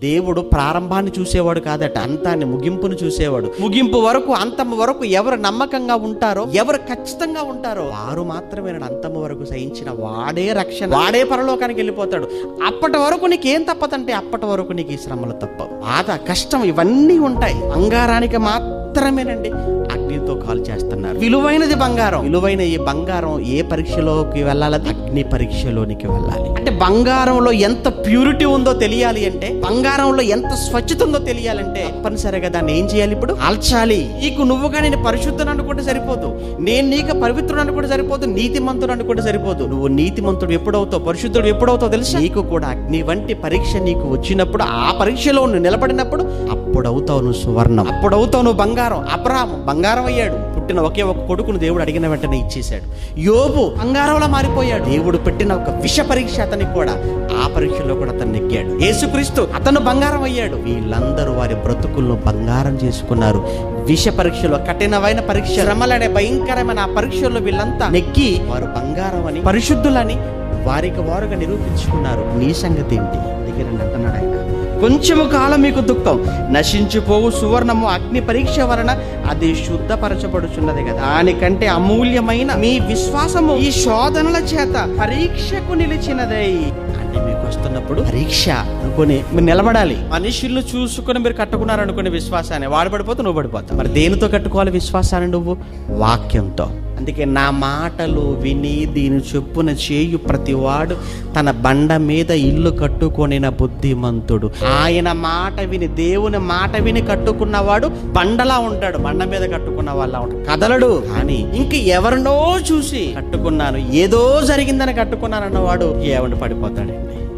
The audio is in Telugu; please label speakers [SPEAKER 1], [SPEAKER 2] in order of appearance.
[SPEAKER 1] దేవుడు ప్రారంభాన్ని చూసేవాడు కాదట అంతాన్ని ముగింపును చూసేవాడు. ముగింపు వరకు అంతం వరకు ఎవరు నమ్మకంగా ఉంటారో ఎవరు ఖచ్చితంగా ఉంటారో వారు మాత్రమే నాడు అంతం వరకు సహించిన వాడే రక్షణ. వాడే పరలోకానికి వెళ్ళిపోతాడు. అప్పటి వరకు నీకేం తప్పదంటే అప్పటి వరకు నీకు ఈ శ్రమలు తప్పవు. బాధ కష్టం ఇవన్నీ ఉంటాయి. బంగారానికి మాత్రమేనండి. అగ్నితో కాల్ చేస్తున్నారు. విలువైనది బంగారం. విలువైన ఈ బంగారం ఏ పరీక్షలోకి వెళ్ళాలి? అగ్ని పరీక్షలోనికి వెళ్ళాలి. అంటే బంగారంలో ఎంత ప్యూరిటీ ఉందో తెలియాలి అంటే బంగారంలో ఎంత స్వచ్ఛత ఉందో తెలియాలంటే తప్పనిసరిగా దాన్ని ఏం చేయాలి ఇప్పుడు? ఆల్చాలి నీకు నువ్వుగా నేను పరిశుద్ధుని అనుకుంటే సరిపోదు. నేను నీకు పవిత్రుడు అనుకుంటే సరిపోదు. నీతిమంతుడు అనుకుంటే సరిపోదు. నువ్వు నీతిమంతుడు ఎప్పుడవుతావు? పరిశుద్ధుడు ఎప్పుడవుతావు తెలుసా? నీకు కూడా అగ్ని వంటి పరీక్ష నీకు వచ్చినప్పుడు ఆ పరీక్షలో నువ్వు నిలబడినప్పుడు అప్పుడు అవుతావు నువ్వు సువర్ణం. అప్పుడు అవుతావు నువ్వు బంగారం. అబ్రాహం బంగారం అయ్యాడు పుట్టిన ఒకే ఒక కొడుకును దేవుడు అడిగిన వెంటనే ఇచ్చేశాడు. యోబు బంగారంలో మారిపోయాడు. దేవుడు పెట్టిన ఒక విష పరీక్ష అతనికి కూడా ఆ పరీక్షలో కూడా అతను నెగ్గాడు. యేసుక్రీస్తు అతను బంగారం అయ్యాడు వీళ్ళందరూ వారి బ్రతుకుల్లో బంగారం చేసుకున్నారు. విష పరీక్షలో కఠినమైన పరీక్ష శ్రమలనే భయంకరమైన ఆ పరీక్షల్లో వీళ్ళంతా నెగ్గి వారు బంగారం అని పరిశుద్ధులని వారికి వారుగా నిరూపించుకున్నారు. నీ సంగతి ఏంటి? దగ్గర అంటున్నాడు ఆయన కొంచెము కాలం మీకు దుఃఖం. నశించిపోవు సువర్ణము అగ్ని పరీక్ష వలన అది శుద్ధపరచబడుచున్నది కదా. దానికంటే అమూల్యమైన మీ విశ్వాసము ఈ శోధనల చేత పరీక్షకు నిలిచినదై. వస్తున్నప్పుడు పరీక్ష అనుకుని మీరు నిలబడాలి. మనుషులు చూసుకొని మీరు కట్టుకున్నారు అనుకునే విశ్వాసాన్ని. వాడు పడిపోతే నువ్వు పడిపోతావు. మరి దేనితో కట్టుకోవాలి విశ్వాసాన్ని నువ్వు? వాక్యంతో. అందుకే నా మాటలు విని దీని చొప్పున చేయు ప్రతివాడు తన బండ మీద ఇల్లు కట్టుకొనిన బుద్ధిమంతుడు. ఆయన మాట విని దేవుని మాట విని కట్టుకున్నవాడు బండలా ఉంటాడు. బండ మీద కట్టుకున్న వాళ్ళ ఉంటాడు. కదలడు. కానీ ఇంక ఎవరినో చూసి కట్టుకున్నాను. ఏదో జరిగిందని కట్టుకున్నాను అన్నవాడు ఏమండి పడిపోతాడండి?